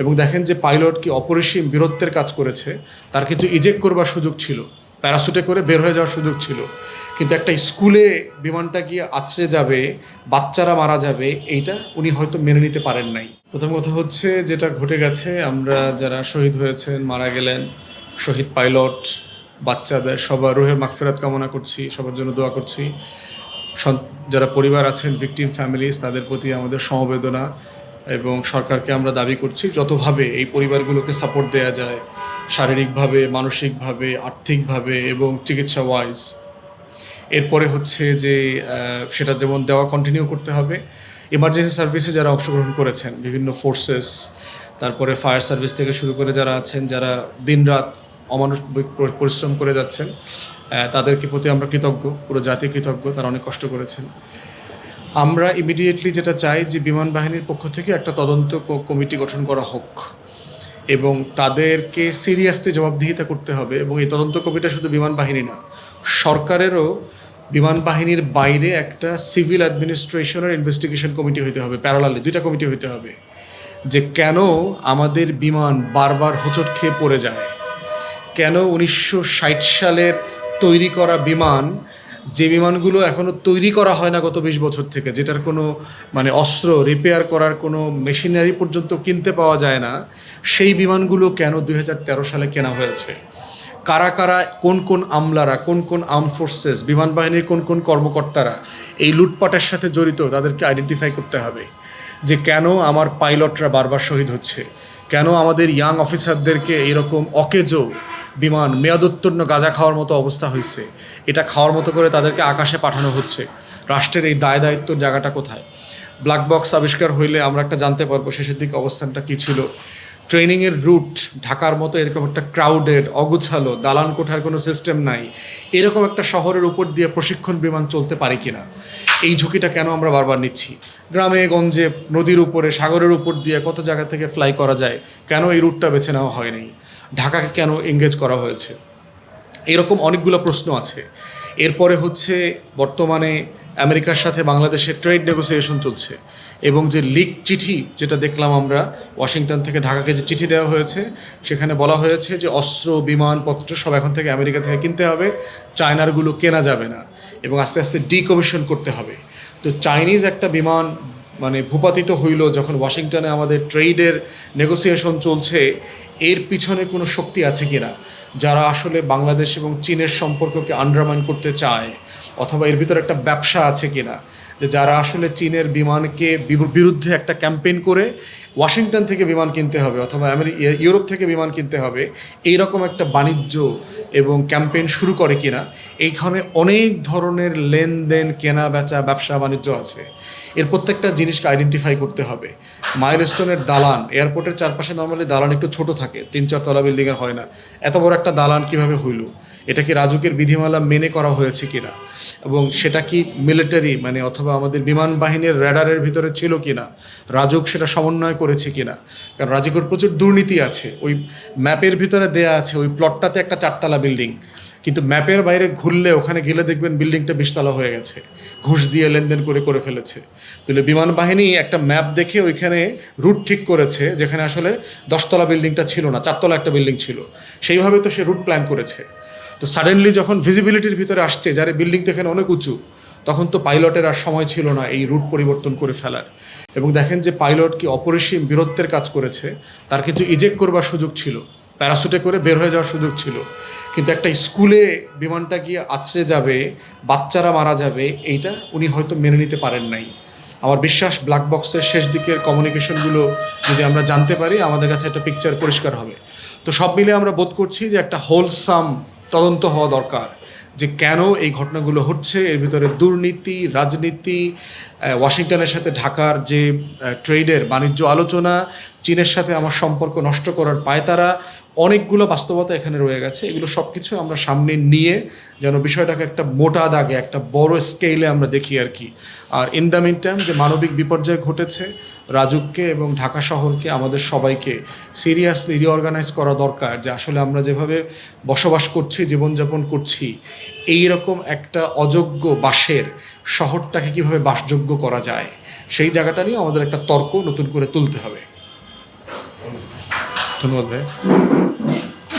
এবং দেখেন যে পাইলট কি অপরিসীম বীরত্বের কাজ করেছে, তার কিন্তু ইজেক্ট করবার সুযোগ ছিল, প্যারাসুটে করে বের হয়ে যাওয়ার সুযোগ ছিল। কিন্তু একটা স্কুলে বিমানটা গিয়ে আছড়ে যাবে, বাচ্চারা মারা যাবে, এইটা উনি হয়তো মেনে নিতে পারেন নাই। প্রথম কথা হচ্ছে যেটা ঘটে গেছে, আমরা যারা শহীদ হয়েছেন, মারা গেলেন, শহীদ পাইলট, বাচ্চাদের সবার রুহের মাগফিরাত কামনা করছি, সবার জন্য দোয়া করছি। যারা পরিবার আছেন ভিকটিম ফ্যামিলিজ তাদের প্রতি আমাদের সমবেদনা। এবং সরকারকে আমরা দাবি করছি, যতভাবে এই পরিবারগুলোকে সাপোর্ট দেওয়া যায়, শারীরিকভাবে, মানসিকভাবে, আর্থিকভাবে এবং চিকিৎসা ওয়াইজ এরপরে হচ্ছে যে সেটা যেমন দেওয়া কন্টিনিউ করতে হবে। ইমার্জেন্সি সার্ভিসে যারা অংশগ্রহণ করেছেন, বিভিন্ন ফোর্সেস তারপরে ফায়ার সার্ভিস থেকে শুরু করে যারা আছেন, যারা দিনরাত অমানবিক পরি- পরিশ্রম করে যাচ্ছেন তাদেরকে প্রতি আমরা কৃতজ্ঞ, পুরো জাতি কৃতজ্ঞ, তারা অনেক কষ্ট করেছেন। আমরা ইমিডিয়েটলি যেটা চাই যে বিমান বাহিনীর পক্ষ থেকে একটা তদন্ত কমিটি গঠন করা হোক এবং তাদেরকে সিরিয়াসলি জবাবদিহিতা করতে হবে এবং এই তদন্ত কমিটি শুধু বিমান বাহিনী না, সরকারেরও বিমান বাহিনীর বাইরে একটা সিভিল অ্যাডমিনিস্ট্রেশনের ইনভেস্টিগেশন কমিটি হইতে হবে প্যারালালে দুইটা কমিটি হইতে হবে, যে কেন আমাদের বিমান বারবার হোঁচট খেয়ে পড়ে যায়, কেন উনিশশো ষাট সালের তৈরি করা বিমান যে বিমানগুলো এখনও তৈরি করা হয় না গত বিশ বছর থেকে, যেটার কোনো মানে অস্ত্র রিপেয়ার করার কোনো মেশিনারি পর্যন্ত কিনতে পাওয়া যায় না, সেই বিমানগুলো কেন দুই হাজার তেরো সালে কেনা হয়েছে? কারা কারা, কোন কোন আমলারা, কোন কোন আর্ম ফোর্সেস বিমান বাহিনীর কোন কোন কর্মকর্তারা এই লুটপাটের সাথে জড়িত, তাদেরকে আইডেন্টিফাই করতে হবে যে কেন আমার পাইলটরা বারবার শহীদ হচ্ছে? কেন আমাদের ইয়াং অফিসারদেরকে এরকম অকেজো বিমান মেয়াদোত্তীর্ণ গাঁজা খাওয়ার মতো অবস্থা হয়েছে। এটা খাওয়ার মতো করে তাদেরকে আকাশে পাঠানো হচ্ছে। রাষ্ট্রের এই দায় দায়িত্বর জায়গাটা কোথায়? ব্ল্যাক বক্স আবিষ্কার হইলে আমরা একটা জানতে পারব শেষের দিকে অবস্থানটা কী ছিল। ট্রেনিংয়ের রুট ঢাকার মতো এরকম একটা ক্রাউডেড অগুছালো দালান কোঠার কোনো সিস্টেম নাই। এরকম একটা শহরের উপর দিয়ে প্রশিক্ষণ বিমান চলতে পারে কিনা? এই ঝুঁকিটা কেন আমরা বারবার নিচ্ছি? গ্রামে, গঞ্জে, নদীর উপরে, সাগরের উপর দিয়ে কত জায়গা থেকে ফ্লাই করা যায়? কেন এই রুটটা বেছে নেওয়া হয়নি? ঢাকাকে কেন এঙ্গেজ করা হয়েছে? এরকম অনেকগুলো প্রশ্ন আছে। এরপরে হচ্ছে বর্তমানে আমেরিকার সাথে বাংলাদেশের ট্রেড নেগোসিয়েশন চলছে এবং যে লিক চিঠি যেটা দেখলাম আমরা, ওয়াশিংটন থেকে ঢাকাকে যে চিঠি দেওয়া হয়েছে, সেখানে বলা হয়েছে যে অস্ত্র, বিমানপত্র সব এখন থেকে আমেরিকা থেকে কিনতে হবে চায়নারগুলো কেনা যাবে না। এবং আস্তে আস্তে ডিকমিশন করতে হবে। তো চাইনিজ একটা বিমান মানে ভূপাতিত হইল যখন ওয়াশিংটনে আমাদের ট্রেডের নেগোসিয়েশন চলছে, এর পিছনে কোনো শক্তি আছে কিনা, যারা আসলে বাংলাদেশ এবং চীনের সম্পর্ককে আন্ডারমাইন করতে চায়, অথবা এর ভিতরে একটা ব্যবসা আছে কিনা যে যারা আসলে চীনের বিমানকে বিরু- বিরুদ্ধে একটা ক্যাম্পেইন করে ওয়াশিংটন থেকে বিমান কিনতে হবে অথবা ইয়ে- ইউরোপ থেকে বিমান কিনতে হবে এই রকম একটা বাণিজ্য এবং ক্যাম্পেইন শুরু করে কিনা, এইখানে অনেক ধরনের লেনদেন কেনা বেচা ব্যবসা, বাণিজ্য আছে। এর প্রত্যেকটা জিনিসকে আইডেন্টিফাই করতে হবে। মাইলস্টোনের দালান এয়ারপোর্টের চারপাশে নর্মালি দালান একটু ছোট থাকে তিন চার তলা বিল্ডিংয়ের হয় না। এত বড় একটা দালান কীভাবে হইল? এটা কি রাজুকের বিধিমালা মেনে করা হয়েছে কিনা? এবং সেটা কি মিলিটারি মানে অথবা আমাদের বিমান বাহিনীর র্যাডারের ভিতরে ছিল কিনা? রাজুক সেটা সমন্বয় করেছে কিনা? কারণ রাজুকের প্রচুর দুর্নীতি আছে। ওই ম্যাপের ভিতরে দেয়া আছে, ওই প্লটটাতে একটা চারতলা বিল্ডিং কিন্তু ম্যাপের বাইরে ঘুরলে ওখানে গেলে দেখবেন বিল্ডিংটা বিশতলা হয়ে গেছে। ঘুষ দিয়ে লেনদেন করে করে ফেলেছে। তাহলে বিমান বাহিনী একটা ম্যাপ দেখে ওইখানে রুট ঠিক করেছে, যেখানে আসলে দশতলা বিল্ডিংটা ছিল না, চারতলা একটা বিল্ডিং ছিল। সেইভাবে তো সে রুট প্ল্যান করেছে। তো সাডেনলি যখন ভিজিবিলিটির ভিতরে আসছে, যার বিল্ডিং তো এখানে অনেক উঁচু, তখন তো পাইলটের আর সময় ছিল না এই রুট পরিবর্তন করে ফেলার। এবং দেখেন যে পাইলট কি অপরিসীম বীরত্বের কাজ করেছে, তার কিছু ইজেক্ট করবার সুযোগ ছিল প্যারাসুটে করে বের হয়ে যাওয়ার সুযোগ ছিল। কিন্তু একটা স্কুলে বিমানটা গিয়ে আছড়ে যাবে, বাচ্চারা মারা যাবে, এইটা উনি হয়তো মেনে নিতে পারেন নাই। আমার বিশ্বাস ব্ল্যাক বক্সের শেষ দিকের কমিউনিকেশনগুলো যদি আমরা জানতে পারি, আমাদের কাছে একটা পিকচার পরিষ্কার হবে। তো সব মিলে আমরা বোধ করছি যে একটা হোলসাম তদন্ত হওয়া দরকার যে কেন এই ঘটনাগুলো হচ্ছে। এর ভিতরে দুর্নীতি, রাজনীতি ওয়াশিংটনের সাথে ঢাকার যে ট্রেডের বাণিজ্য আলোচনা, চীনের সাথে আমার সম্পর্ক নষ্ট করার পায়তারা অনেকগুলো বাস্তবতা এখানে রয়ে গেছে। এগুলো সব কিছু আমরা সামনে নিয়ে যেন বিষয়টাকে একটা মোটা দাগে, একটা বড় স্কেলে আমরা দেখি আর কি। আর ইন দ্য মিন টাইম যে মানবিক বিপর্যয় ঘটেছে, রাজুককে এবং ঢাকা শহরকে আমাদের সবাইকে সিরিয়াসলি রিঅর্গানাইজ করা দরকার যে আসলে আমরা যেভাবে বসবাস করছি, জীবনযাপন করছি এই রকম একটা অযোগ্য বাসের শহরটাকে কীভাবে বাসযোগ্য করা যায়, সেই জায়গাটা নিয়ে আমাদের একটা তর্ক নতুন করে তুলতে হবে। 그건데